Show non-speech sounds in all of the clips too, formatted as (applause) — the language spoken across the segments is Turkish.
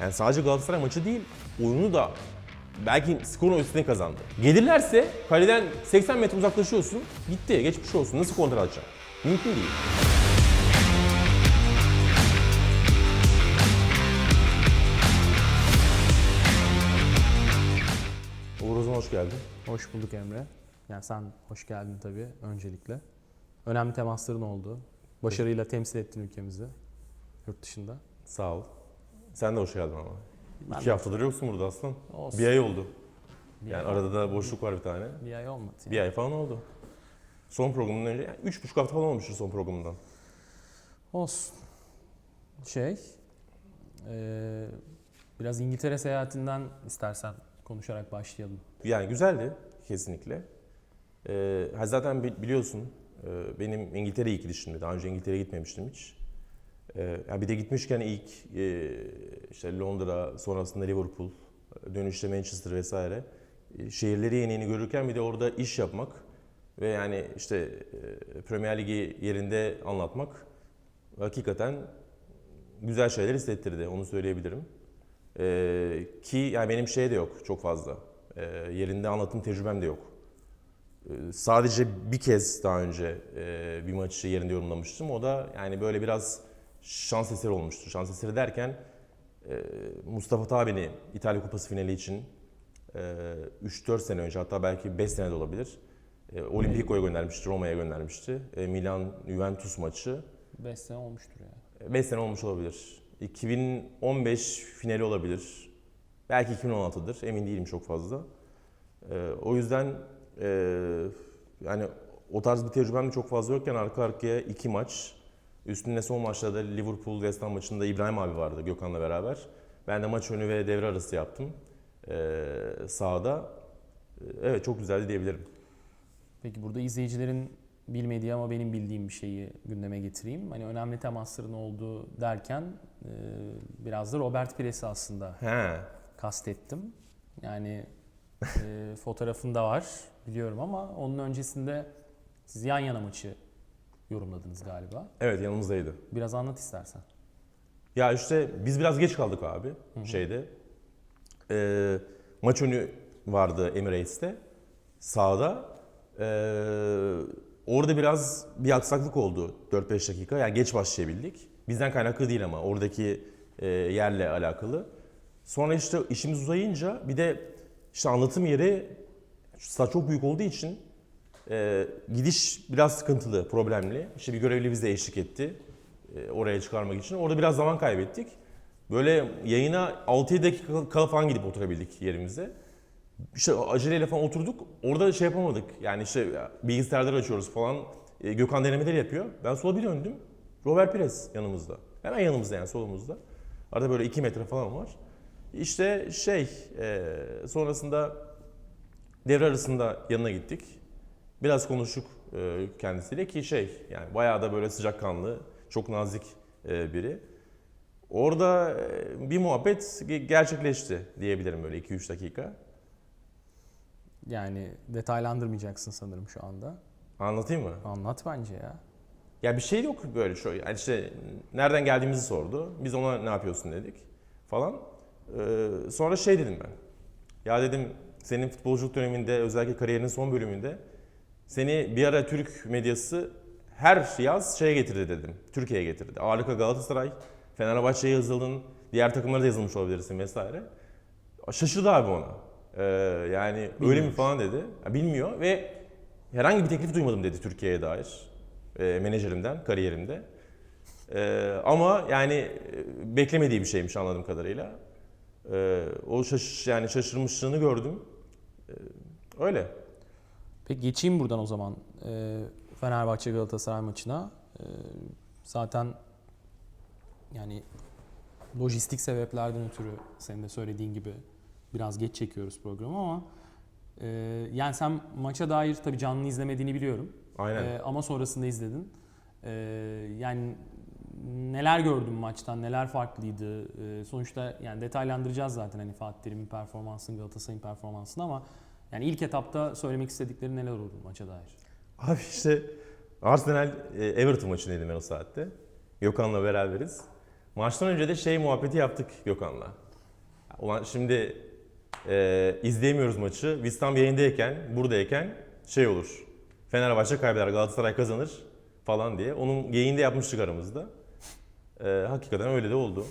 Yani sadece Galatasaray maçı değil, oyunu da belki skorun üstüne kazandı. Gelirlerse kaleden 80 metre uzaklaşıyorsun, gitti, geçmiş olsun. Nasıl kontrol edeceksin? Mümkün değil. Uğur Ozan hoş geldin. Hoş bulduk Emre. Yani sen hoş geldin tabii öncelikle. Önemli temasların oldu. Başarıyla temsil ettin ülkemizi yurt dışında. Sağ ol. Sen de hoş geldin ama. Ben İki de- haftadır yoksun burada aslan. Olsun. Bir ay oldu. Bir Yani ay, arada da boşluk var bir tane. bir ay olmadı. yani. Bir ay falan oldu. Son programından önce, yani üç buçuk hafta falan olmuştur son programından. Olsun. Şey, eee, biraz İngiltere seyahatinden istersen konuşarak başlayalım. Yani güzeldi kesinlikle. Ha zaten bi- biliyorsun e, benim İngiltere'ye gidişimdi. Daha önce İngiltere'ye gitmemiştim hiç. Ee, ya bir de gitmişken ilk e, işte Londra, sonrasında Liverpool, dönüşte Manchester vesaire e, şehirleri yeni yeni görürken bir de orada iş yapmak ve yani işte e, Premier Ligi yerinde anlatmak hakikaten güzel şeyler hissettirdi. Onu söyleyebilirim. Ee, ki yani benim şey de yok çok fazla. Yerinde anlatım tecrübem de yok. Ee, sadece bir kez daha önce bir maçı yerinde yorumlamıştım. O da yani böyle biraz şans eseri olmuştu. Şans eseri derken e, Mustafa Tabi'ni İtalya Kupası finali için e, 3-4 sene önce hatta belki 5 sene de olabilir. E, Olimpiko'ya göndermişti, Roma'ya göndermişti. E, Milan Juventus maçı 5 sene olmuştur ya. 5 sene olmuş olabilir. 2015 finali olabilir. Belki 2016'dır. Emin değilim çok fazla. O yüzden e, yani o tarz bir tecrübem çok fazla yokken arka arkaya iki maç. Üstünde son maçlarda Liverpool West Ham maçında İbrahim abi vardı Gökhan'la beraber. Ben de maç önü ve devre arası yaptım. Ee, sahada. Evet çok güzeldi diyebilirim. Peki burada izleyicilerin bilmediği ama benim bildiğim bir şeyi gündeme getireyim. Hani önemli temasların olduğu derken e, biraz da Robert Pires'i aslında He. kastettim. Yani e, (laughs) fotoğrafında var biliyorum ama onun öncesinde siz yan yana maçı yorumladınız galiba. Evet yanımızdaydı. Biraz anlat istersen. Ya işte biz biraz geç kaldık abi şeyde. Ee, maç önü vardı Emirates'te. Sağda. Ee, orada biraz bir aksaklık oldu 4-5 dakika. Yani geç başlayabildik. Bizden kaynaklı değil ama oradaki e, yerle alakalı. Sonra işte işimiz uzayınca bir de işte anlatım yeri stat çok büyük olduğu için e, gidiş biraz sıkıntılı, problemli. İşte bir görevli bize eşlik etti e, oraya çıkarmak için. Orada biraz zaman kaybettik. Böyle yayına 6-7 dakika kala falan gidip oturabildik yerimize. İşte aceleyle falan oturduk. Orada şey yapamadık. Yani işte ya, bilgisayarları açıyoruz falan. E, Gökhan denemeleri yapıyor. Ben sola bir döndüm. Robert Pires yanımızda. Hemen yanımızda yani solumuzda. Arada böyle 2 metre falan var. İşte şey e, sonrasında devre arasında yanına gittik. Biraz konuştuk e, kendisiyle ki şey yani bayağı da böyle sıcakkanlı, çok nazik e, biri. Orada e, bir muhabbet ge- gerçekleşti diyebilirim böyle 2-3 dakika. Yani detaylandırmayacaksın sanırım şu anda. Anlatayım mı? Anlat bence ya. Ya bir şey yok böyle şöyle. Yani işte nereden geldiğimizi sordu. Biz ona ne yapıyorsun dedik falan. Ee, sonra şey dedim ben. Ya dedim senin futbolculuk döneminde özellikle kariyerinin son bölümünde seni bir ara Türk medyası her yaz şeye getirdi dedim. Türkiye'ye getirdi. Ağırlıkla Galatasaray, Fenerbahçe'ye yazıldın, diğer takımlara da yazılmış olabilirsin vesaire. Şaşırdı abi ona. Ee, yani öyle mi falan dedi. Ya bilmiyor ve herhangi bir teklif duymadım dedi Türkiye'ye dair e, menajerimden kariyerimde. E, ama yani e, beklemediği bir şeymiş anladığım kadarıyla. E, o şaş yani şaşırmışlığını gördüm. E, öyle. Peki geçeyim buradan o zaman e, Fenerbahçe Galatasaray maçına. E, zaten yani lojistik sebeplerden ötürü senin de söylediğin gibi biraz geç çekiyoruz programı ama e, yani sen maça dair tabii canlı izlemediğini biliyorum. Aynen. E, ama sonrasında izledin. E, yani neler gördün maçtan, neler farklıydı? E, sonuçta yani detaylandıracağız zaten hani Fatih Terim'in performansını, Galatasaray'ın performansını ama yani ilk etapta söylemek istedikleri neler oldu maça dair? Abi işte Arsenal e, Everton maçındaydım ben o saatte. Gökhan'la beraberiz. Maçtan önce de şey muhabbeti yaptık Gökhan'la. Ulan şimdi e, izleyemiyoruz maçı. Biz tam yayındayken, buradayken şey olur. Fenerbahçe kaybeder, Galatasaray kazanır falan diye. Onun yayında yapmıştık aramızda. E, hakikaten öyle de oldu.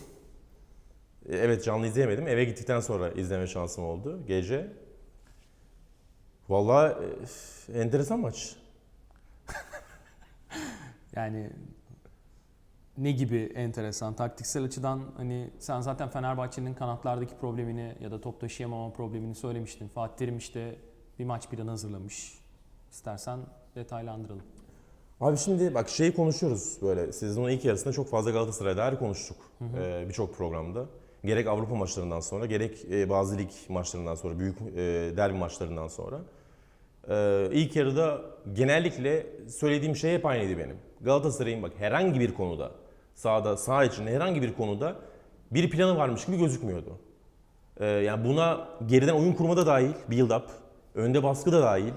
E, evet canlı izleyemedim. Eve gittikten sonra izleme şansım oldu gece. Vallahi e, enteresan maç. (laughs) Yani ne gibi enteresan taktiksel açıdan hani sen zaten Fenerbahçe'nin kanatlardaki problemini ya da top taşıyamama problemini söylemiştin. Fatih Terim işte bir maç planı hazırlamış. İstersen detaylandıralım. Abi şimdi bak şeyi konuşuyoruz böyle sezonun ilk yarısında çok fazla Galatasaray'a dair konuştuk Ee, birçok programda. Gerek Avrupa maçlarından sonra gerek e, bazı lig maçlarından sonra büyük e, derbi maçlarından sonra. Ee, ilk yarıda genellikle söylediğim şey hep aynıydı benim. Galatasaray'ın bak herhangi bir konuda sahada sağ içinde herhangi bir konuda bir planı varmış gibi gözükmüyordu. Ee, yani buna geriden oyun kurma da dahil, build up, önde baskı da dahil,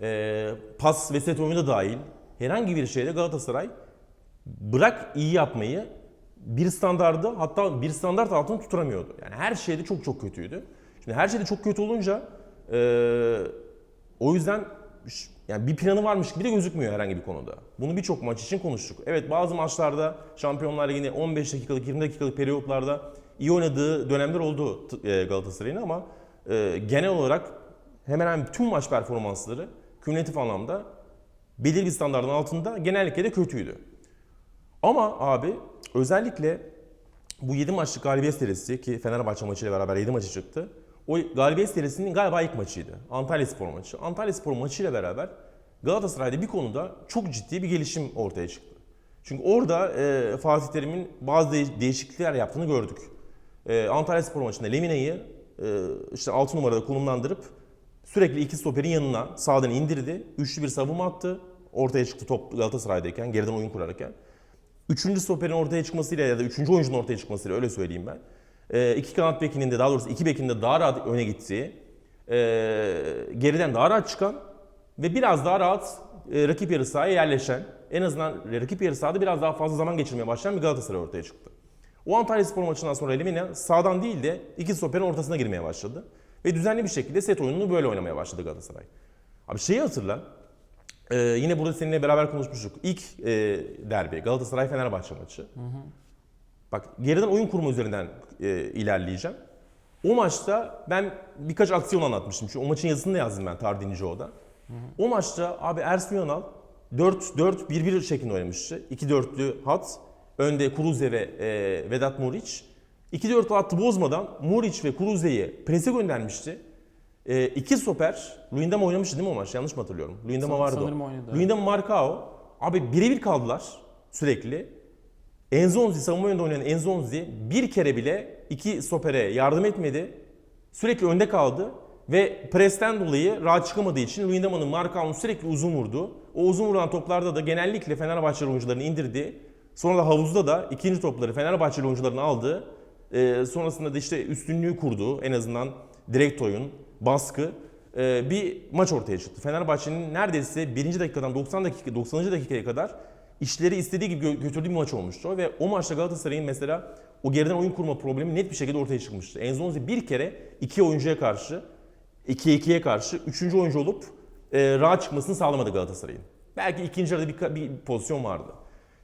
ee, pas ve set oyunu da dahil. Herhangi bir şeyde Galatasaray bırak iyi yapmayı bir standardı hatta bir standart altında tutturamıyordu. Yani her şeyde çok çok kötüydü. Şimdi her şeyde çok kötü olunca ee, o yüzden yani bir planı varmış gibi de gözükmüyor herhangi bir konuda. Bunu birçok maç için konuştuk. Evet bazı maçlarda Şampiyonlar Ligi'nde 15 dakikalık 20 dakikalık periyotlarda iyi oynadığı dönemler oldu e, Galatasaray'ın ama e, genel olarak hemen hemen tüm maç performansları kümülatif anlamda belirli bir standartın altında genellikle de kötüydü. Ama abi özellikle bu 7 maçlık galibiyet serisi ki Fenerbahçe maçıyla beraber 7 maçı çıktı. O galibiyet serisinin galiba ilk maçıydı. Antalya Spor maçı. Antalya Spor maçıyla beraber Galatasaray'da bir konuda çok ciddi bir gelişim ortaya çıktı. Çünkü orada e, Fatih Terim'in bazı de- değişiklikler yaptığını gördük. E, Antalya Spor maçında Lemine'yi e, işte 6 numarada konumlandırıp sürekli iki stoperin yanına sağdan indirdi. Üçlü bir savunma attı. Ortaya çıktı top Galatasaray'dayken, geriden oyun kurarken. Üçüncü stoperin ortaya çıkmasıyla ya da üçüncü oyuncunun ortaya çıkmasıyla öyle söyleyeyim ben. Ee, iki kanat bekinin daha doğrusu iki bekinin de daha rahat öne gittiği, ee, geriden daha rahat çıkan ve biraz daha rahat e, rakip yarı sahaya yerleşen, en azından rakip yarı sahada biraz daha fazla zaman geçirmeye başlayan bir Galatasaray ortaya çıktı. O Antalya Spor maçından sonra Lemina sağdan değil de iki stoperin ortasına girmeye başladı. Ve düzenli bir şekilde set oyununu böyle oynamaya başladı Galatasaray. Abi şeyi hatırla, ee, yine burada seninle beraber konuşmuştuk. İlk e, derbi Galatasaray-Fenerbahçe maçı. Bak geriden oyun kurma üzerinden e, ilerleyeceğim. O maçta ben birkaç aksiyon anlatmıştım. Çünkü o maçın yazısını da yazdım ben Tardinci O'da. O maçta abi Ersun Yanal 4-4-1-1 şeklinde oynamıştı. 2-4'lü hat. Önde Kuruze ve e, Vedat Muriç. 2-4 hattı bozmadan Muriç ve Kuruze'yi prese göndermişti. E, iki stoper, Luyendama oynamıştı değil mi o maç? Yanlış mı hatırlıyorum? Luyendama San- vardı sanırım oynadı. Luyendama Marcao. Abi birebir kaldılar sürekli. Enzonzi, savunma yönünde oynayan Enzonzi bir kere bile iki stopere yardım etmedi. Sürekli önde kaldı ve presten dolayı rahat çıkamadığı için Luyendama'nın Marcao'nun sürekli uzun vurdu. O uzun vurulan toplarda da genellikle Fenerbahçe oyuncularını indirdi. Sonra da havuzda da ikinci topları Fenerbahçe oyuncularının aldı. Ee, sonrasında da işte üstünlüğü kurdu. En azından direkt oyun, baskı. Ee, bir maç ortaya çıktı. Fenerbahçe'nin neredeyse 1. dakikadan 90 dakika 90. dakikaya kadar işleri istediği gibi gö- götürdüğü bir maç olmuştu. Ve o maçta Galatasaray'ın mesela o geriden oyun kurma problemi net bir şekilde ortaya çıkmıştı. Enzonzi bir kere iki oyuncuya karşı 2'ye 2'ye karşı üçüncü oyuncu olup e, rahat çıkmasını sağlamadı Galatasaray'ın. Belki ikinci yarıda bir, bir pozisyon vardı.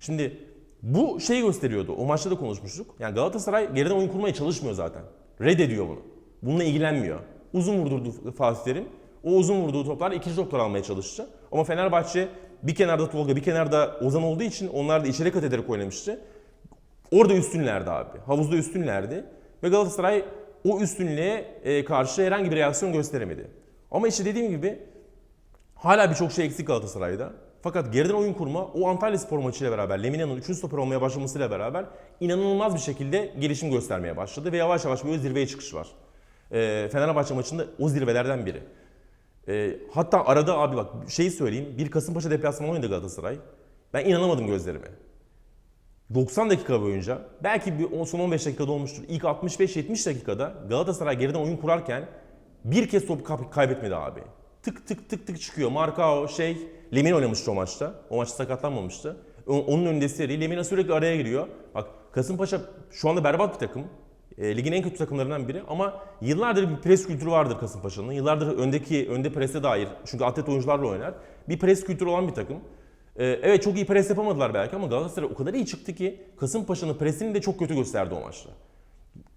Şimdi bu şeyi gösteriyordu. O maçta da konuşmuştuk. Yani Galatasaray geriden oyun kurmaya çalışmıyor zaten. Reddediyor bunu. Bununla ilgilenmiyor. Uzun vurdurdu Fatih Terim. O uzun vurduğu toplar ikinci toplar almaya çalıştı. Ama Fenerbahçe bir kenarda Tolga bir kenarda Ozan olduğu için onlar da içeri kat ederek oynamıştı. Orada üstünlerdi abi. Havuzda üstünlerdi. Ve Galatasaray o üstünlüğe e, karşı herhangi bir reaksiyon gösteremedi. Ama işte dediğim gibi hala birçok şey eksik Galatasaray'da. Fakat geriden oyun kurma o Antalya Spor maçıyla beraber Lemina'nın 3. stoper olmaya başlamasıyla beraber inanılmaz bir şekilde gelişim göstermeye başladı ve yavaş yavaş böyle zirveye çıkış var. E, Fenerbahçe maçında o zirvelerden biri. E, hatta arada abi bak şeyi söyleyeyim. Bir Kasımpaşa deplasmanı oynadı Galatasaray. Ben inanamadım gözlerime. 90 dakika boyunca belki bir son 15 dakikada olmuştur. İlk 65-70 dakikada Galatasaray geriden oyun kurarken bir kez top kaybetmedi abi. Tık tık tık tık çıkıyor. Marcao şey Lemina oynamıştı o maçta. O maçta sakatlanmamıştı. Onun önünde seri. Lemina sürekli araya giriyor. Bak Kasımpaşa şu anda berbat bir takım. E, ligin en kötü takımlarından biri ama yıllardır bir pres kültürü vardır Kasımpaşa'nın. Yıllardır öndeki önde prese dair çünkü atlet oyuncularla oynar. Bir pres kültürü olan bir takım. E, evet çok iyi pres yapamadılar belki ama Galatasaray o kadar iyi çıktı ki Kasımpaşa'nın presini de çok kötü gösterdi o maçta.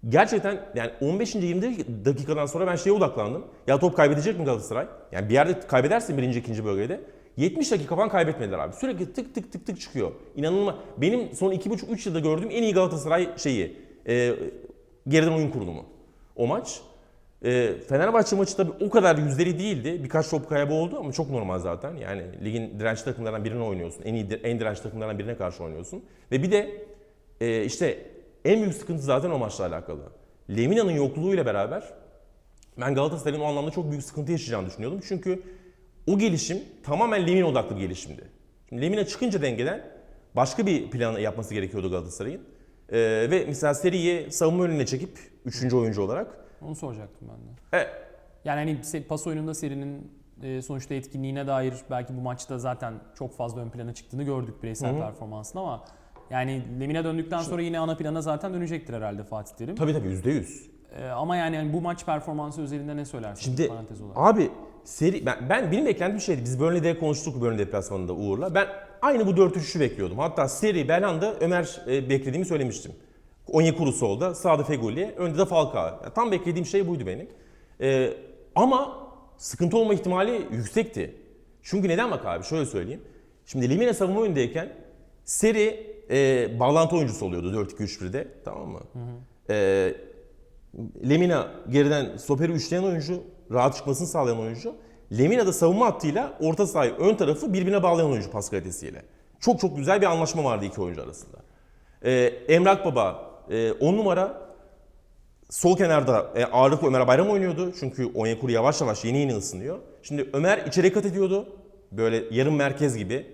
Gerçekten yani 15. 20 dakikadan sonra ben şeye odaklandım. Ya top kaybedecek mi Galatasaray? Yani bir yerde kaybedersin birinci ikinci bölgede. 70 dakika falan kaybetmediler abi. Sürekli tık tık tık tık çıkıyor. İnanılmaz. Benim son 2,5-3 yılda gördüğüm en iyi Galatasaray şeyi. E, geriden oyun kurulumu. O maç. E, Fenerbahçe maçı tabii o kadar yüzdeli değildi. Birkaç top kaybı oldu ama çok normal zaten. Yani ligin dirençli takımlarından birine oynuyorsun. En iyi en dirençli takımlardan birine karşı oynuyorsun. Ve bir de e, işte en büyük sıkıntı zaten o maçla alakalı. Lemina'nın yokluğuyla beraber ben Galatasaray'ın o anlamda çok büyük sıkıntı yaşayacağını düşünüyordum. Çünkü o gelişim tamamen Lemina odaklı bir gelişimdi. Şimdi Lemina çıkınca dengeden başka bir plan yapması gerekiyordu Galatasaray'ın. Ee, ve mesela seriyi savunma önüne çekip 3. oyuncu olarak Onu soracaktım ben de. e, Yani hani pas oyununda serinin e, sonuçta etkinliğine dair belki bu maçta zaten çok fazla ön plana çıktığını gördük bireysel performansın ama yani Lemine döndükten sonra yine ana plana zaten dönecektir herhalde Fatih Terim. tabii tabii %100. E, ama yani, yani bu maç performansı özelinde ne söylersin? Şimdi parantez olarak. abi seri ben, ben benim beklentim şeydi. Biz Burnley'de konuştuk Burnley deplasmanında Uğur'la. Ben aynı bu 4-3'ü bekliyordum. Hatta seri Belhanda Ömer e, beklediğimi söylemiştim. Onyekuru solda, sağda Feguli, önde de Falcao. Ya, tam beklediğim şey buydu benim. E, ama sıkıntı olma ihtimali yüksekti. Çünkü neden bak abi şöyle söyleyeyim. Şimdi Lemina savunma oyundayken seri e, bağlantı oyuncusu oluyordu 4-2-3-1'de tamam mı? E, Lemina geriden stoperi üçleyen oyuncu, rahat çıkmasını sağlayan oyuncu. Lemina da savunma hattıyla orta sahayı ön tarafı birbirine bağlayan oyuncu pas kalitesiyle. Çok çok güzel bir anlaşma vardı iki oyuncu arasında. Ee, Emrak Baba 10 numara sol kenarda e, ağırlıklı Ömer Bayram oynuyordu. Çünkü Onyekuru yavaş yavaş yeni yeni ısınıyor. Şimdi Ömer içeri kat ediyordu. Böyle yarım merkez gibi.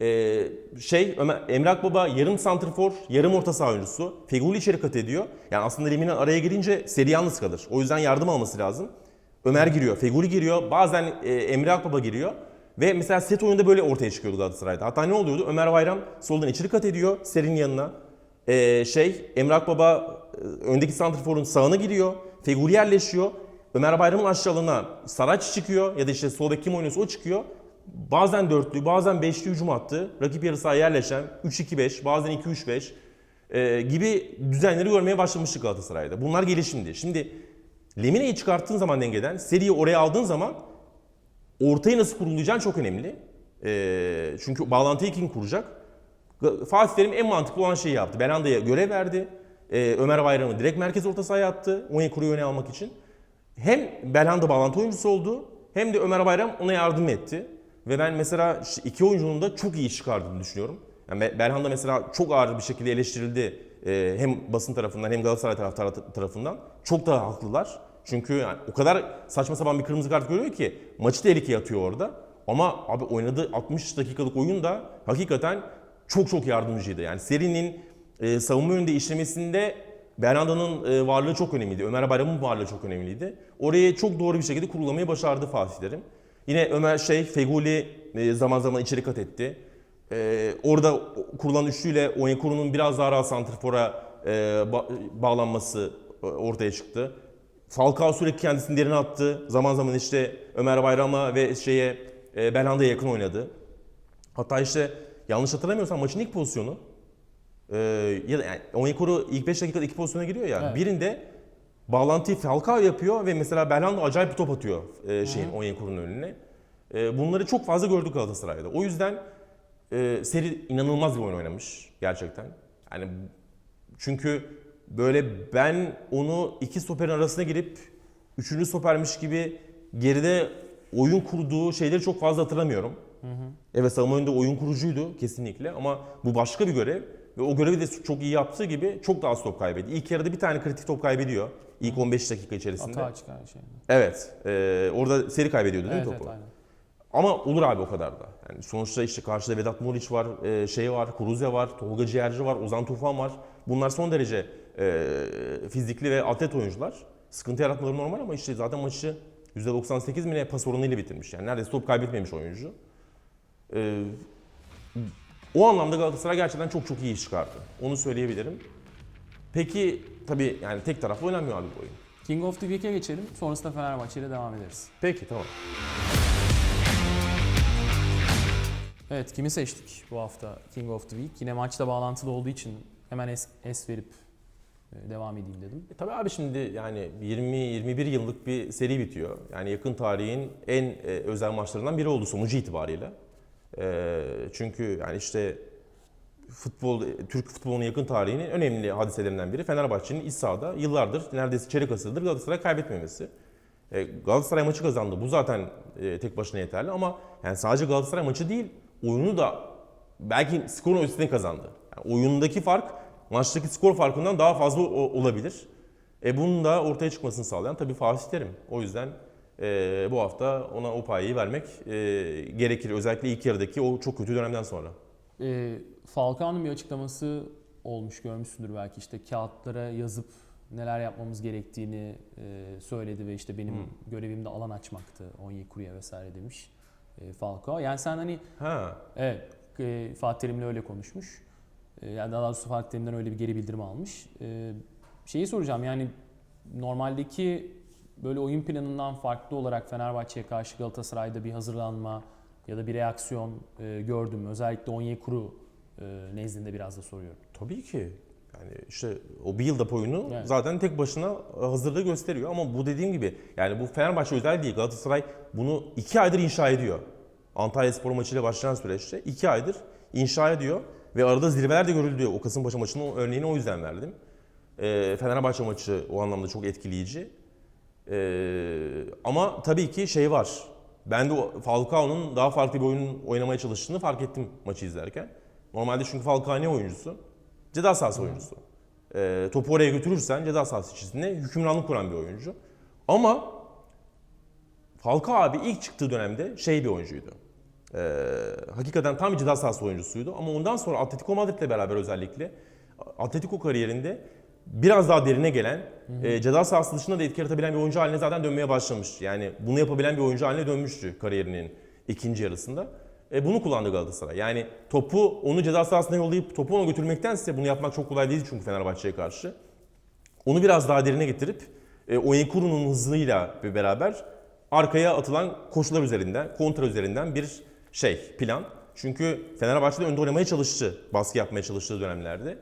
Ee, şey Ömer, Emrak Baba yarım santrfor, yarım orta saha oyuncusu. Feguli içeri kat ediyor. Yani aslında Lemina araya girince seri yalnız kalır. O yüzden yardım alması lazım. Ömer giriyor, Feguli giriyor. Bazen e, Emre Akbaba giriyor. Ve mesela set oyunda böyle ortaya çıkıyordu Galatasaray'da. Hatta ne oluyordu? Ömer Bayram soldan içeri kat ediyor Ser'in yanına. Ee, şey Emrak Baba e, öndeki santrforun sağına giriyor. Feguli yerleşiyor. Ömer Bayram'ın aşağılığına Saraç çıkıyor ya da işte sol bek kim oynuyorsa o çıkıyor. Bazen dörtlü, bazen beşli hücum attı. Rakip yarı sahaya yerleşen 3-2-5, bazen 2-3-5 e, gibi düzenleri görmeye başlamıştık Galatasaray'da. Bunlar gelişimdi. Şimdi Lemina'yı çıkarttığın zaman dengeden, seriyi oraya aldığın zaman ortayı nasıl kurulayacağın çok önemli. E, çünkü bağlantıyı kim kuracak? Fatih Terim en mantıklı olan şeyi yaptı. Belanda'ya görev verdi. Ee, Ömer Bayram'ı direkt merkez orta sahaya attı. Onyekuru'yu öne almak için. Hem Belhanda bağlantı oyuncusu oldu hem de Ömer Bayram ona yardım etti. Ve ben mesela iki oyuncunun da çok iyi çıkardığını düşünüyorum. Yani Be- Belhanda mesela çok ağır bir şekilde eleştirildi. Ee, hem basın tarafından hem Galatasaray taraftarı tarafından. Çok da haklılar. Çünkü yani o kadar saçma sapan bir kırmızı kart görüyor ki maçı tehlikeye atıyor orada. Ama abi oynadığı 60 dakikalık oyun da hakikaten çok çok yardımcıydı. Yani serinin e, savunma yönünde işlemesinde Berhanda'nın e, varlığı çok önemliydi. Ömer Bayram'ın varlığı çok önemliydi. Orayı çok doğru bir şekilde kurulamayı başardı Fatih Terim. Yine Ömer şey Feguli e, zaman zaman içeri kat etti. E, orada kurulan üçlüyle Onyekuru'nun biraz daha rahat santrfora e, ba- bağlanması e, ortaya çıktı. Falcao sürekli kendisini derine attı. Zaman zaman işte Ömer Bayram'a ve şeye e, Belhanda'ya yakın oynadı. Hatta işte yanlış hatırlamıyorsam maçın ilk pozisyonu e, ya da yani Onyekuru ilk 5 dakikada iki pozisyona giriyor ya. Evet. Birinde bağlantıyı Falcao yapıyor ve mesela Belhanda acayip bir top atıyor e, şeyin Onyekuru'nun önüne. E, bunları çok fazla gördük Galatasaray'da. O yüzden e, seri inanılmaz bir oyun oynamış gerçekten. Yani çünkü böyle ben onu iki stoperin arasına girip üçüncü stopermiş gibi geride oyun kurduğu şeyleri çok fazla hatırlamıyorum. Evet savunma önünde oyun kurucuydu kesinlikle ama bu başka bir görev ve o görevi de çok iyi yaptığı gibi çok daha az top kaybediyor. İlk yarıda bir tane kritik top kaybediyor ilk 15 dakika içerisinde. Hata çıkar şey. Evet. e, orada seri kaybediyordu değil Evet mi evet topu? aynen. Ama olur abi o kadar da. Yani sonuçta işte karşıda Vedat Muriç var, e, şey var, Kuruze var, Tolga Ciğerci var, Ozan Tufan var. Bunlar son derece e, fizikli ve atlet oyuncular. Sıkıntı yaratmaları normal ama işte zaten maçı %98 mi ne pas oranıyla bitirmiş. Yani neredeyse top kaybetmemiş oyuncu. E, o anlamda Galatasaray gerçekten çok çok iyi iş çıkardı. Onu söyleyebilirim. Peki tabii yani tek taraflı oynanmıyor abi bu oyun. King of the Week'e geçelim. Sonrasında Fenerbahçe ile devam ederiz. Peki tamam. Evet kimi seçtik bu hafta King of the Week? Yine maçla bağlantılı olduğu için hemen es, es verip devam edeyim dedim. E, tabii abi şimdi yani 20-21 yıllık bir seri bitiyor. Yani yakın tarihin en e, özel maçlarından biri oldu sonucu itibariyle. E, çünkü yani işte futbol, Türk futbolunun yakın tarihinin önemli hadiselerinden biri Fenerbahçe'nin iç sahada yıllardır neredeyse çeyrek asırdır Galatasaray kaybetmemesi. E, Galatasaray maçı kazandı. Bu zaten e, tek başına yeterli ama yani sadece Galatasaray maçı değil, oyunu da belki skorun ötesinde kazandı. Yani oyundaki fark maçtaki skor farkından daha fazla olabilir. E bunun da ortaya çıkmasını sağlayan tabii Fatih Terim. O yüzden e, bu hafta ona o payı vermek e, gerekir. Özellikle ilk yarıdaki o çok kötü dönemden sonra. E, Falcao'nun bir açıklaması olmuş görmüşsündür belki işte kağıtlara yazıp neler yapmamız gerektiğini e, söyledi ve işte benim görevim de alan açmaktı. Onyekuru'ya vesaire demiş e, Falcao. Yani sen hani Ha, Evet, e, Fatih Terim'le öyle konuşmuş. E, yani daha doğrusu Fatih Terim'den öyle bir geri bildirim almış. E, şeyi soracağım yani normaldeki böyle oyun planından farklı olarak Fenerbahçe'ye karşı Galatasaray'da bir hazırlanma ya da bir reaksiyon e, gördüm? Özellikle Onyekuru e, nezdinde biraz da soruyorum. tabii ki. Yani işte o bir yılda oyunu Evet. zaten tek başına hazırlığı gösteriyor. Ama bu dediğim gibi yani bu Fenerbahçe özel değil. Galatasaray bunu iki aydır inşa ediyor. Antalya Spor maçıyla başlayan süreçte iki aydır inşa ediyor. Ve arada zirveler de görüldü. O Kasımpaşa maçının örneğini o yüzden verdim. Ee, Fenerbahçe maçı o anlamda çok etkileyici. Ee, ama tabii ki şey var. Ben de Falcao'nun daha farklı bir oyun oynamaya çalıştığını fark ettim maçı izlerken. Normalde çünkü Falcao ne oyuncusu? Ceza sahası oyuncusu. Ee, topu oraya götürürsen ceza sahası içerisinde hükümranlık kuran bir oyuncu. Ama Falcao abi ilk çıktığı dönemde şey bir oyuncuydu. Ee, hakikaten tam bir ceza sahası oyuncusuydu. Ama ondan sonra Atletico Madrid'le beraber özellikle Atletico kariyerinde biraz daha derine gelen, e, ceza sahası dışında da etki yaratabilen bir oyuncu haline zaten dönmeye başlamış. Yani bunu yapabilen bir oyuncu haline dönmüştü kariyerinin ikinci yarısında. E, bunu kullandı Galatasaray. Yani topu onu ceza sahasına yollayıp topu ona götürmektense bunu yapmak çok kolay değil çünkü Fenerbahçe'ye karşı. Onu biraz daha derine getirip e, Onyekuru'nun hızıyla beraber arkaya atılan koşular üzerinden, kontra üzerinden bir şey, plan. Çünkü Fenerbahçe'de önde oynamaya çalıştı, baskı yapmaya çalıştığı dönemlerde.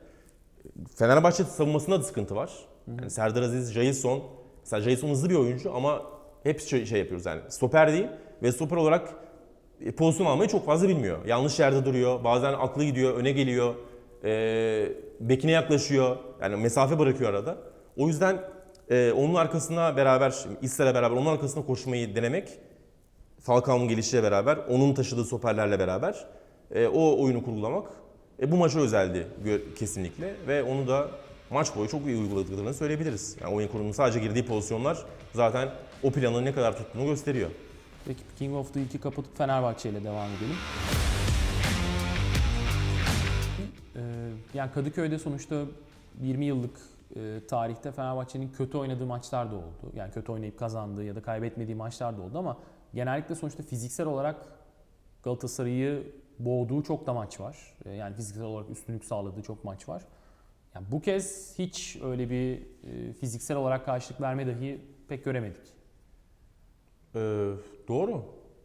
Fenerbahçe savunmasında da sıkıntı var. Yani Serdar Aziz, Jailson, mesela Jailson hızlı bir oyuncu ama hep şey, şey yapıyoruz yani stoper değil ve stoper olarak e, pozisyon almayı çok fazla bilmiyor. Yanlış yerde duruyor, bazen aklı gidiyor, öne geliyor, e, bekine yaklaşıyor, yani mesafe bırakıyor arada. O yüzden e, onun arkasına beraber, İsler'le beraber onun arkasına koşmayı denemek, Falcao'nun gelişiyle beraber, onun taşıdığı stoperlerle beraber e, o oyunu kurgulamak e, bu maça özeldi kesinlikle ve onu da maç boyu çok iyi uyguladıklarını söyleyebiliriz. Yani oyun kurulunun sadece girdiği pozisyonlar zaten o planın ne kadar tuttuğunu gösteriyor. Peki King of the Week'i kapatıp Fenerbahçe ile devam edelim. Ee, yani Kadıköy'de sonuçta 20 yıllık e, tarihte Fenerbahçe'nin kötü oynadığı maçlar da oldu. Yani kötü oynayıp kazandığı ya da kaybetmediği maçlar da oldu ama genellikle sonuçta fiziksel olarak Galatasaray'ı boğduğu çok da maç var. Ee, yani fiziksel olarak üstünlük sağladığı çok maç var. Yani bu kez hiç öyle bir e, fiziksel olarak karşılık verme dahi pek göremedik. Ee, doğru.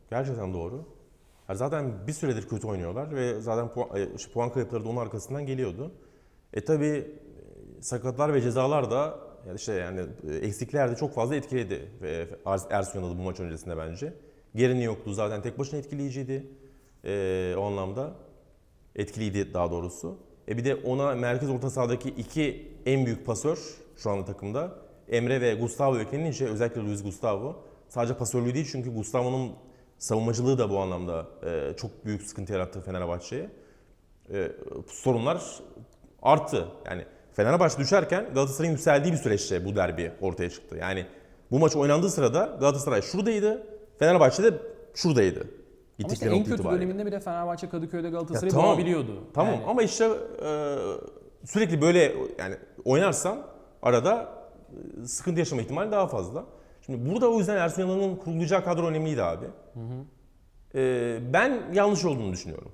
Gerçekten doğru. Ya zaten bir süredir kötü oynuyorlar ve zaten puan, e, puan kayıpları da onun arkasından geliyordu. E tabi sakatlar ve cezalar da yani işte yani e, eksikler de çok fazla etkiledi ve Er- Ersun Yanal'ı bu maç öncesinde bence. Gerini yoktu zaten tek başına etkileyiciydi e, o anlamda. Etkiliydi daha doğrusu. E bir de ona merkez orta sahadaki iki en büyük pasör şu anda takımda Emre ve Gustavo eklenince özellikle Luis Gustavo sadece pasörlüğü değil çünkü Gustavo'nun savunmacılığı da bu anlamda e, çok büyük sıkıntı yarattı Fenerbahçe'ye. E, sorunlar arttı. Yani Fenerbahçe düşerken Galatasaray'ın yükseldiği bir süreçte bu derbi ortaya çıktı. Yani bu maç oynandığı sırada Galatasaray şuradaydı, Fenerbahçe de şuradaydı. Ama işte en kötü itibariyle. döneminde bile Fenerbahçe Kadıköy'de Galatasaray'ı tamam. boğabiliyordu. Tamam Yani ama işte e, sürekli böyle yani oynarsan arada e, sıkıntı yaşama ihtimali daha fazla. Şimdi burada o yüzden Ersun Yanal'ın kurulacağı kadro önemliydi abi. E, ben yanlış olduğunu düşünüyorum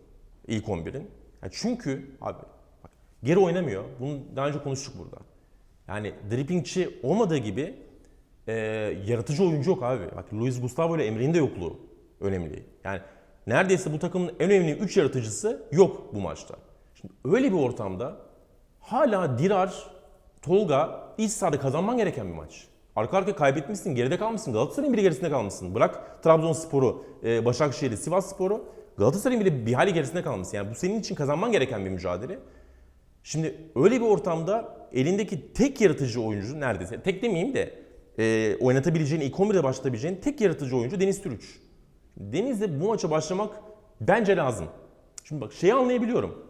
ilk 11'in. Yani çünkü abi geri oynamıyor. Bunu daha önce konuştuk burada. Yani drippingçi olmadığı gibi e, yaratıcı oyuncu yok abi. Bak Luis Gustavo ile Emre'nin de yokluğu önemli. Yani neredeyse bu takımın en önemli 3 yaratıcısı yok bu maçta. Şimdi öyle bir ortamda hala Dirar, Tolga iç sahada kazanman gereken bir maç. Arka arkaya kaybetmişsin, geride kalmışsın. Galatasaray'ın bile gerisinde kalmışsın. Bırak Trabzonspor'u, e, Başakşehir'i, Sivasspor'u. Galatasaray'ın bile bir hali gerisinde kalmışsın. Yani bu senin için kazanman gereken bir mücadele. Şimdi öyle bir ortamda elindeki tek yaratıcı oyuncu neredeyse, tek demeyeyim de e, oynatabileceğin, ilk 11'de başlatabileceğin tek yaratıcı oyuncu Deniz Türüç. Deniz'de bu maça başlamak bence lazım. Şimdi bak şeyi anlayabiliyorum.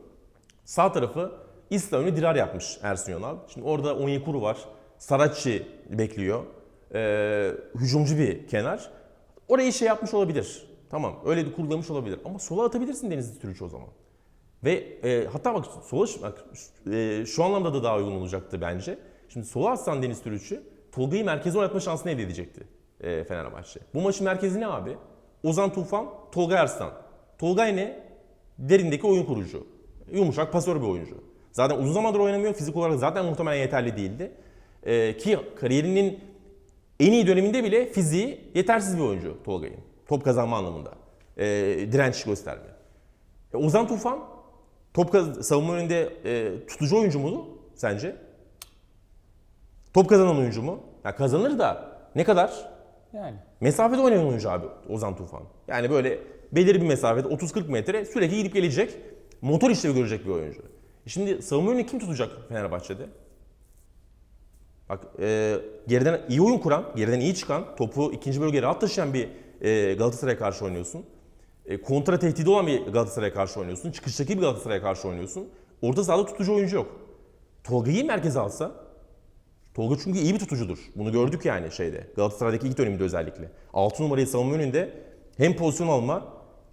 Sağ tarafı İsla önü Dirar yapmış Ersun Yanal. Şimdi orada Onyekuru var. Saracchi bekliyor. Ee, hücumcu bir kenar. Orayı şey yapmış olabilir. Tamam öyle de kurgulamış olabilir. Ama sola atabilirsin Deniz Türüç o zaman. Ve e, hatta bak sola bak, e, şu anlamda da daha uygun olacaktı bence. Şimdi sola atsan Deniz Türüç'ü Tolga'yı merkeze oynatma şansını elde edecekti e, Fenerbahçe. Bu maçın merkezi ne abi? Ozan Tufan, Tolga Arslan. Tolgay ne? Derindeki oyun kurucu. Yumuşak pasör bir oyuncu. Zaten uzun zamandır oynamıyor. Fizik olarak zaten muhtemelen yeterli değildi. E, ki kariyerinin en iyi döneminde bile fiziği yetersiz bir oyuncu Tolga'nın. Top kazanma anlamında. E, direnç gösterme. E, Ozan Tufan top savunma önünde e, tutucu oyuncu mu sence? Top kazanan oyuncu mu? Ya kazanır da ne kadar? Yani. Mesafede oynayan oyuncu abi Ozan Tufan. Yani böyle belirli bir mesafede 30-40 metre sürekli gidip gelecek, motor işlevi görecek bir oyuncu. E Şimdi savunma önünü kim tutacak Fenerbahçe'de? Bak e, geriden iyi oyun kuran, geriden iyi çıkan, topu ikinci bölgeye rahat taşıyan bir e, Galatasaray'a karşı oynuyorsun. E, kontra tehdidi olan bir Galatasaray'a karşı oynuyorsun. Çıkıştaki bir Galatasaray'a karşı oynuyorsun. Orta sahada tutucu oyuncu yok. Tolga'yı merkeze alsa, Tolga çünkü iyi bir tutucudur. Bunu gördük yani şeyde. Galatasaray'daki ilk döneminde özellikle. 6 numarayı savunma önünde hem pozisyon alma,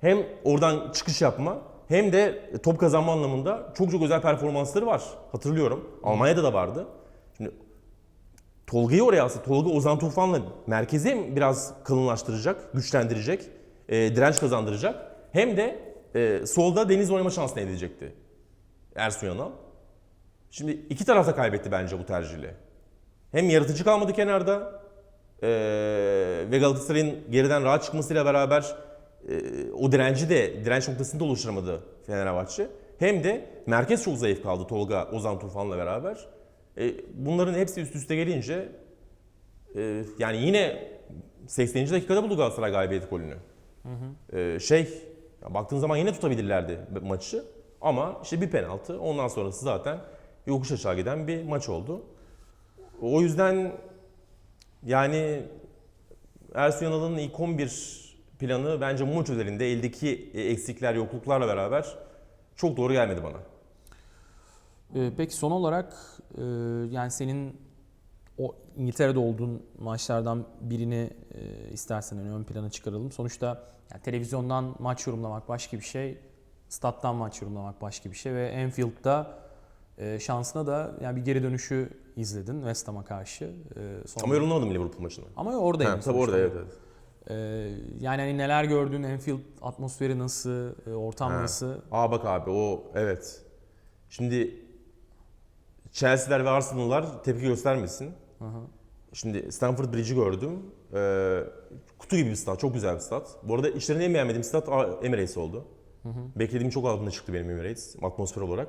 hem oradan çıkış yapma, hem de top kazanma anlamında çok çok özel performansları var. Hatırlıyorum. Almanya'da da vardı. Şimdi Tolga'yı oraya alsa, Tolga Ozan Tufan'la merkezi hem biraz kalınlaştıracak, güçlendirecek, e, direnç kazandıracak. Hem de e, solda Deniz oynama şansını elde edecekti Ersun Yanal. Şimdi iki taraf da kaybetti bence bu tercihle. Hem yaratıcı kalmadı kenarda e, ve Galatasaray'ın geriden rahat çıkmasıyla beraber e, o direnci de direnç noktasını da oluşturamadı Fenerbahçe. Hem de merkez çok zayıf kaldı Tolga, Ozan Tufan'la beraber. E, bunların hepsi üst üste gelince e, yani yine 80. dakikada buldu Galatasaray galibiyet golünü. E, şey ya baktığın zaman yine tutabilirlerdi maçı ama işte bir penaltı ondan sonrası zaten yokuş aşağı giden bir maç oldu. O yüzden yani Ersun Yanal'ın ilk 11 planı bence maç özelinde eldeki eksikler, yokluklarla beraber çok doğru gelmedi bana. Ee, peki son olarak e, yani senin o İngiltere'de olduğun maçlardan birini e, istersen hani ön plana çıkaralım. Sonuçta yani televizyondan maç yorumlamak başka bir şey, stat'tan maç yorumlamak başka bir şey ve Anfield'da e, şansına da yani bir geri dönüşü izledin West Ham'a karşı. E, sonra- Ama yorumlamadım Liverpool maçını. Ama oradaydın Ha, tabii orada evet, evet. Ee, yani hani neler gördün, Anfield atmosferi nasıl, e, ortam Ha. nasıl? Aa bak abi o evet. Şimdi Chelsea'ler ve Arsenal'lar tepki göstermesin. Hı hı. Şimdi Stamford Bridge'i gördüm. Ee, kutu gibi bir stat, çok güzel bir stat. Bu arada işlerini en beğenmediğim stat Emirates oldu. Beklediğim çok altında çıktı benim Emirates atmosfer olarak.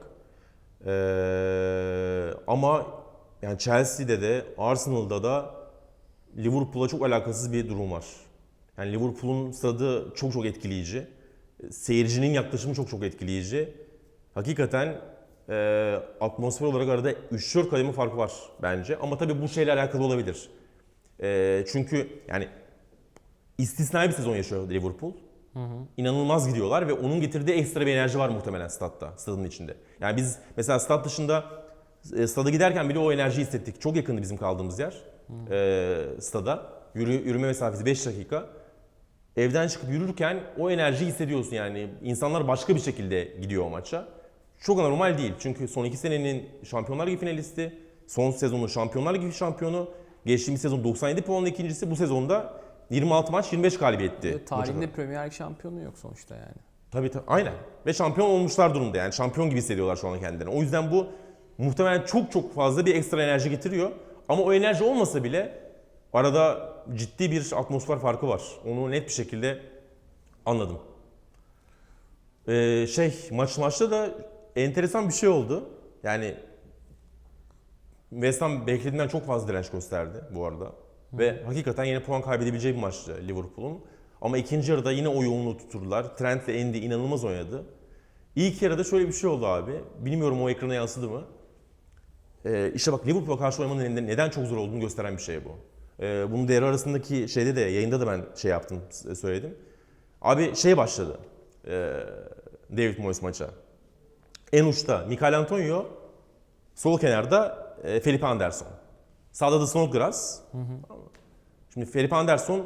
Ee, ama yani Chelsea'de de Arsenal'da da Liverpool'a çok alakasız bir durum var. Yani Liverpool'un stadı çok çok etkileyici. Seyircinin yaklaşımı çok çok etkileyici. Hakikaten e, atmosfer olarak arada 3-4 kademe fark var bence. Ama tabii bu şeyle alakalı olabilir. E, çünkü yani istisnai bir sezon yaşıyor Liverpool. İnanılmaz gidiyorlar ve onun getirdiği ekstra bir enerji var muhtemelen statta, stadın içinde. Yani biz mesela stat dışında e, stada giderken bile o enerjiyi hissettik. Çok yakındı bizim kaldığımız yer e, stada. Yürü, yürüme mesafesi 5 dakika. Evden çıkıp yürürken o enerjiyi hissediyorsun yani. İnsanlar başka bir şekilde gidiyor o maça. Çok anormal değil. Çünkü son iki senenin Şampiyonlar Ligi finalisti, son sezonun Şampiyonlar Ligi şampiyonu, geçtiğimiz sezon 97 puanla ikincisi, bu sezonda 26 maç 25 galibiyetti. Ve Tarihinde Premier Lig şampiyonu yok sonuçta yani. Tabii tabii aynen. Ve şampiyon olmuşlar durumda yani. Şampiyon gibi hissediyorlar şu an kendilerini. O yüzden bu muhtemelen çok çok fazla bir ekstra enerji getiriyor. Ama o enerji olmasa bile arada ciddi bir atmosfer farkı var. Onu net bir şekilde anladım. Ee, şey maç maçta da enteresan bir şey oldu. Yani West Ham beklediğinden çok fazla direnç gösterdi bu arada. Ve hakikaten yine puan kaybedebileceği bir maçtı Liverpool'un. Ama ikinci yarıda yine o yoğunluğu tutturdular. Trent ile Andy inanılmaz oynadı. İlk yarıda şöyle bir şey oldu abi. Bilmiyorum o ekrana yansıdı mı? Ee, işte bak Liverpool'a karşı oynamanın neden- neden çok zor olduğunu gösteren bir şey bu. Ee, bunu devre arasındaki şeyde de yayında da ben şey yaptım söyledim. Abi şey başladı. Ee, David Moyes maça. En uçta Mikael Antonio, sol kenarda e, Felipe Anderson. Sağda da Snodgrass. Şimdi Felipe Anderson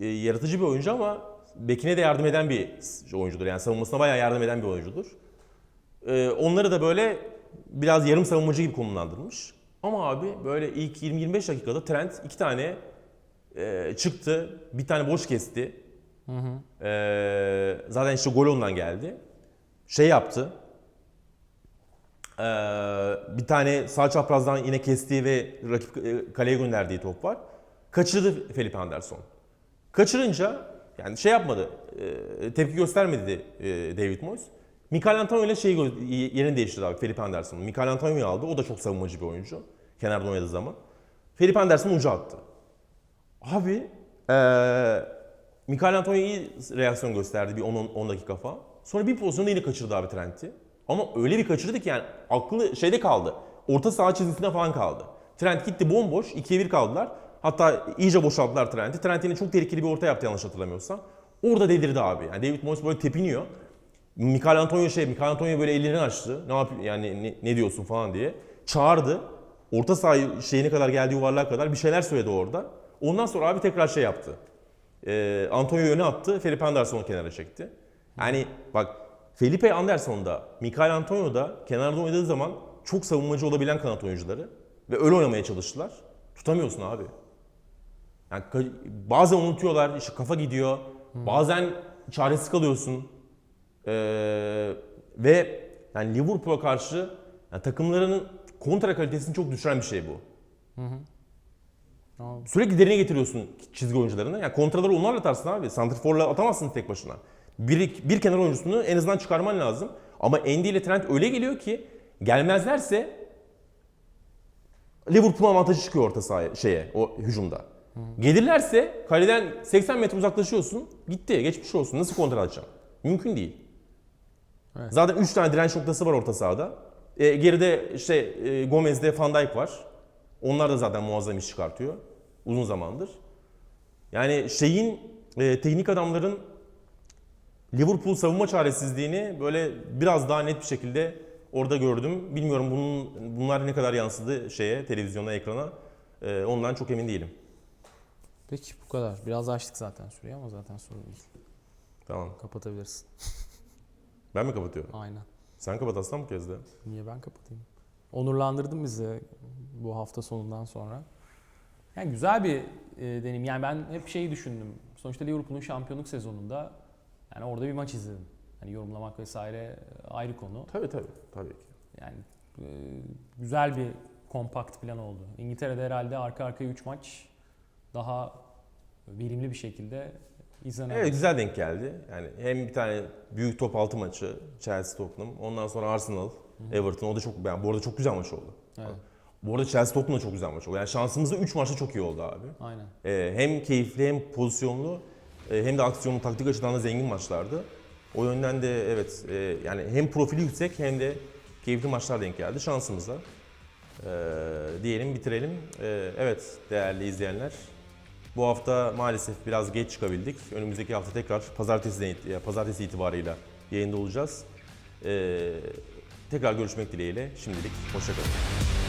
e, yaratıcı bir oyuncu ama bekine de yardım eden bir oyuncudur. Yani savunmasına bayağı yardım eden bir oyuncudur. E, onları da böyle biraz yarım savunmacı gibi konumlandırmış. Ama abi böyle ilk 20-25 dakikada Trent iki tane e, çıktı. Bir tane boş kesti. E, zaten işte gol ondan geldi. Şey yaptı. Ee, bir tane sağ çaprazdan yine kestiği ve rakip e, kaleye gönderdiği top var. Kaçırdı Felipe Anderson. Kaçırınca yani şey yapmadı, e, tepki göstermedi e, David Moyes. Mikael Antonio ile şey yerini değiştirdi abi Felipe Anderson'u. Mikael Antonio'yu aldı. O da çok savunmacı bir oyuncu. Kenarda oynadığı zaman. Felipe Anderson ucu attı. Abi eee Mikael Antonio iyi reaksiyon gösterdi bir 10, 10 dakika falan. Sonra bir pozisyonda yine kaçırdı abi Trent'i. Ama öyle bir kaçırdı ki yani aklı şeyde kaldı. Orta saha çizgisinde falan kaldı. Trent gitti bomboş. 2'ye 1 kaldılar. Hatta iyice boşalttılar Trent'i. Trent yine çok tehlikeli bir orta yaptı yanlış hatırlamıyorsam. Orada delirdi abi. Yani David Moyes böyle tepiniyor. Mikael Antonio şey, Mikael Antonio böyle ellerini açtı. Ne yapıyor yani ne, ne diyorsun falan diye. Çağırdı. Orta saha şeyine kadar geldi yuvarlığa kadar bir şeyler söyledi orada. Ondan sonra abi tekrar şey yaptı. Ee, Antonio öne attı. Felipe Anderson'u kenara çekti. Yani bak Felipe Anderson da Mikael Antonio da kenarda oynadığı zaman çok savunmacı olabilen kanat oyuncuları. Ve öyle oynamaya çalıştılar. Tutamıyorsun abi. Yani bazen unutuyorlar, işte kafa gidiyor. Bazen çaresiz kalıyorsun. Ee, ve yani Liverpool'a karşı yani takımlarının kontra kalitesini çok düşüren bir şey bu. Tamam. Sürekli derine getiriyorsun çizgi oyuncularını. Yani kontraları onlarla atarsın abi. Santrfor'la atamazsın tek başına. Bir, bir kenar oyuncusunu en azından çıkarman lazım. Ama Andy ile Trent öyle geliyor ki gelmezlerse Liverpool avantajı çıkıyor orta sahaya şeye o hücumda. Gelirlerse kaleden 80 metre uzaklaşıyorsun. Gitti. Geçmiş olsun. Nasıl kontrol atacaksın? Mümkün değil. Evet. Zaten 3 tane direnç noktası var orta sahada. E, geride işte e, Gomez'de Van Dijk var. Onlar da zaten muazzam iş çıkartıyor. Uzun zamandır. Yani şeyin e, teknik adamların Liverpool savunma çaresizliğini böyle biraz daha net bir şekilde orada gördüm. Bilmiyorum bunun bunlar ne kadar yansıdı şeye, televizyona, ekrana. E, ondan çok emin değilim. Peki bu kadar. Biraz açtık zaten süreyi ama zaten sorun değil. Tamam. Kapatabilirsin. (laughs) Ben mi kapatıyorum? Aynen. Sen kapat aslan bu kez de. Niye ben kapatayım? Onurlandırdın bizi bu hafta sonundan sonra. Yani güzel bir e, deneyim. Yani ben hep şeyi düşündüm. Sonuçta Liverpool'un şampiyonluk sezonunda yani orada bir maç izledim. Hani yorumlamak vesaire ayrı konu. Tabii tabii. Tabii ki. Yani e, güzel bir kompakt plan oldu. İngiltere'de herhalde arka arkaya 3 maç daha verimli bir şekilde izlenemez. Evet güzel denk geldi. Yani hem bir tane büyük top altı maçı Chelsea Tottenham. Ondan sonra Arsenal, Everton. O da çok yani bu arada çok güzel maç oldu. Evet, Bu arada Chelsea Tottenham da çok güzel maç oldu. Yani şansımız da 3 maçta çok iyi oldu abi. aynen. Ee, hem keyifli hem pozisyonlu e, hem de aksiyonlu taktik açıdan da zengin maçlardı. O yönden de evet e, yani hem profili yüksek hem de keyifli maçlar denk geldi şansımıza. Ee, diyelim bitirelim. Ee, evet değerli izleyenler. Bu hafta maalesef biraz geç çıkabildik. Önümüzdeki hafta tekrar pazartesi, pazartesi itibarıyla yayında olacağız. Ee, tekrar görüşmek dileğiyle. Şimdilik hoşçakalın.